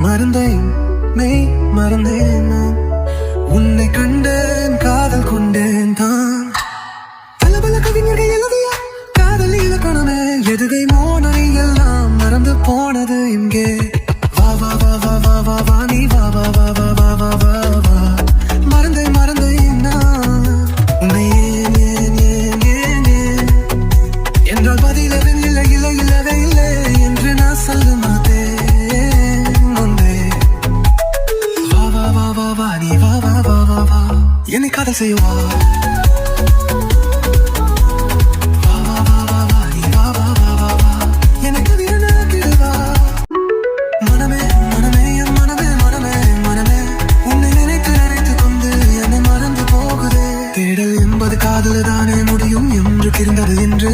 மறந்தேன் மெய் மறந்தேன் நான். உன்னை கண்டேன் காதல் கொண்டேன் தான். பல பல கவிஞர்கள் எழுதிய காதல் இலக்கணமே எதுகை மோனரை எல்லாம் மறந்து போனது இங்கே. வா வா வா வா வா வா நீ வா வா வா. என்றால் பதிலவன் இல்லை இல்லை இல்லவே இல்லை என்று நான் சொல்ல மாட்டேன் முன்பே வா வா வா வா வா நீ வா வா வா வா வா என்னை காதல் செய்வா காதல் தானே முடியும் என்று வா என்று